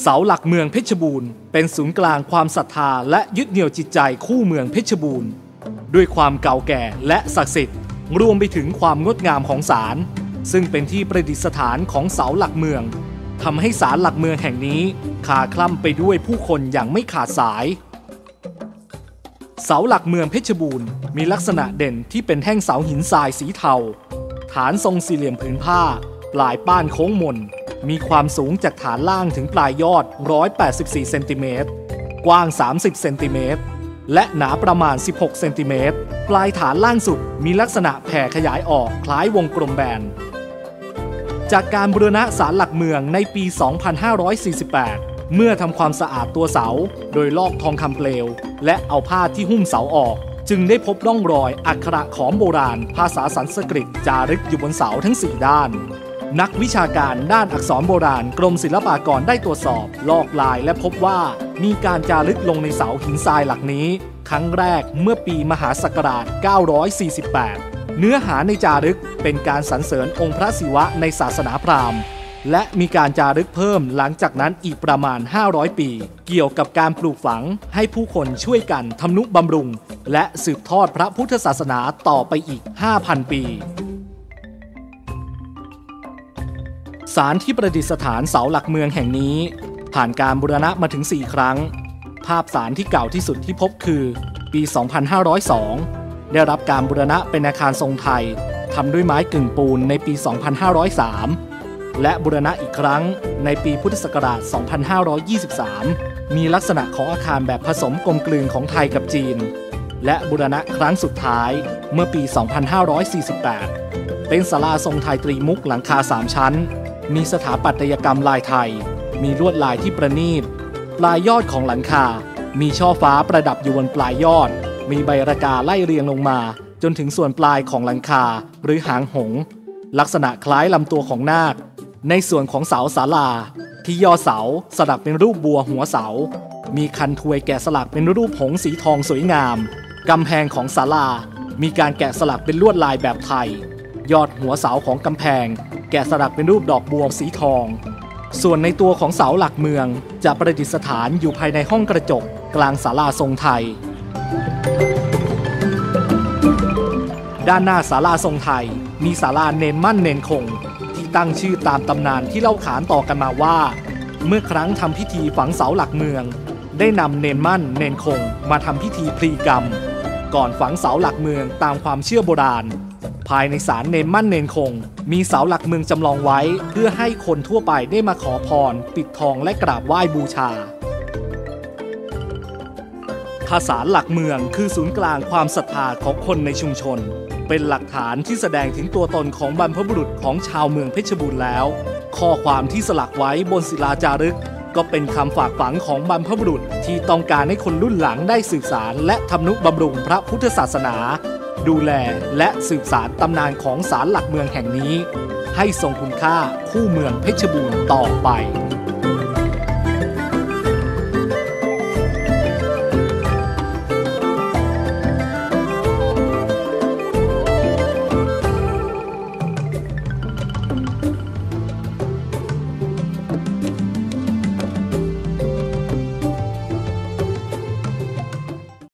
เสาหลักเมืองเพชรบูรณ์เป็นศูนย์กลางความศรัทธาและยึดเหนี่ยวจิตใจคู่เมืองเพชรบูรณ์ ด้วยความเก่าแก่และศักดิ์สิทธิ์ รวมไปถึงความงดงามของศาลซึ่งเป็นที่ประดิษฐานของเสาหลักเมืองทำให้ศาลหลักเมืองแห่งนี้คาคล่ำไปด้วยผู้คนอย่างไม่ขาดสาย เสาหลักเมืองเพชรบูรณ์มีลักษณะเด่นที่เป็นแท่งเสาหินทรายสีเทา ฐานทรงสี่เหลี่ยมผืนผ้า ปลายป้านโค้งมน มีความสูงจากฐานล่างถึงปลายยอด 184 เซนติเมตร กว้าง 30 เซนติเมตร และหนาประมาณ 16 เซนติเมตร ปลายฐานล่างสุดมีลักษณะแผ่ขยายออกคล้ายวงกลมแบน จากการบูรณะศาลหลักเมืองในปี 2548 เมื่อทำความสะอาดตัวเสา โดยลอกทองคำเปลว และเอาผ้าที่หุ้มเสาออกจึงได้พบร่องรอยอักขระขอมโบราณ ภาษาสันสกฤตจารึกอยู่บนเสาทั้ง 4 ด้าน นักวิชาการด้านอักษรโบราณ กรมศิลปากรได้ตรวจสอบ ลอกลายและพบว่า มีการจารึกลงในเสาหินทรายหลักนี้ ครั้งแรกเมื่อปีมหาศักราช 948 เนื้อหาในจารึกเป็นการสรรเสริญองค์พระศิวะในศาสนาพราหมณ์ และมีการจารึกเพิ่มหลังจากนั้นอีกประมาณ 500 ปี เกี่ยวกับการปลูกฝังให้ผู้คนช่วยกันทำนุบำรุง และสืบทอดพระพุทธศาสนาต่อไปอีก 5,000 ปี ศาลที่ประดิษฐานเสาหลักเมืองแห่งนี้ ผ่านการบูรณะมาถึง 4 ครั้ง ภาพศาลที่เก่าที่สุดที่พบคือ ปี 2502 ได้รับการบูรณะเป็นอาคารทรงไทยทำด้วยไม้กึ่งปูนในปี 2503 และบูรณะอีกครั้งในปีพุทธศักราช 2523 มีลักษณะของอาคารแบบผสมกลมกลืนของไทยกับจีน และบูรณะครั้งสุดท้ายเมื่อปี 2548 เป็นศาลาทรงไทยตรีมุกหลังคา 3 ชั้น มีสถาปัตยกรรมลายไทย มีลวดลายที่ประณีต ปลายยอดของหลังคา มีช่อฟ้าประดับอยู่บนปลายยอด มีใบระกาไล่เรียงลงมา จนถึงส่วนปลายของหลังคาหรือหางหง ลักษณะคล้ายลำตัวของนาค ในส่วนของเสาศาลา ที่ยอเสาสลักเป็นรูปบัวหัวเสา มีคันทวยแกะสลักเป็นรูปหงสีทองสวยงาม กำแพงของศาลา มีการแกะสลักเป็นลวดลายแบบไทย ยอดหัวเสาของกำแพง กะสลักเป็นรูปดอกบัวสีทอง ส่วนในตัวของเสาหลักเมืองจะประดิษฐานอยู่ภายในห้องกระจกกลางศาลาทรงไทย ด้านหน้าศาลาทรงไทย มีศาลาเนนมั่นเนนคง ที่ตั้งชื่อตามตำนานที่เล่าขานต่อกันมาว่า เมื่อครั้งทำพิธีฝังเสาหลักเมือง ได้นำเนนมั่นเนนคงมาทำพิธีพลีกรรม ก่อนฝังเสาหลักเมืองตามความเชื่อโบราณ ภายในศาลเนนมั่นเนนคง มีเสาหลักเมืองจำลองไว้ เพื่อให้คนทั่วไปได้มาขอพร ปิดทองและกราบไหว้บูชาภาษาหลักเมืองคือศูนย์กลางความศรัทธาของคนในชุมชน เป็นหลักฐานที่แสดงถึงตัวตนของบรรพบุรุษของชาวเมืองเพชรบูรณ์แล้ว ข้อความที่สลักไว้บนศิลาจารึก ก็เป็นคำฝากฝังของบรรพบุรุษที่ต้องการให้คนรุ่นหลังได้สืบสารและทำนุบำรุงพระพุทธศาสนา ดูแลและสืบสารตำนานของศาลหลักเมืองแห่งนี้ ให้ทรงคุณค่าคู่เมืองเพชรบูรณ์ต่อไป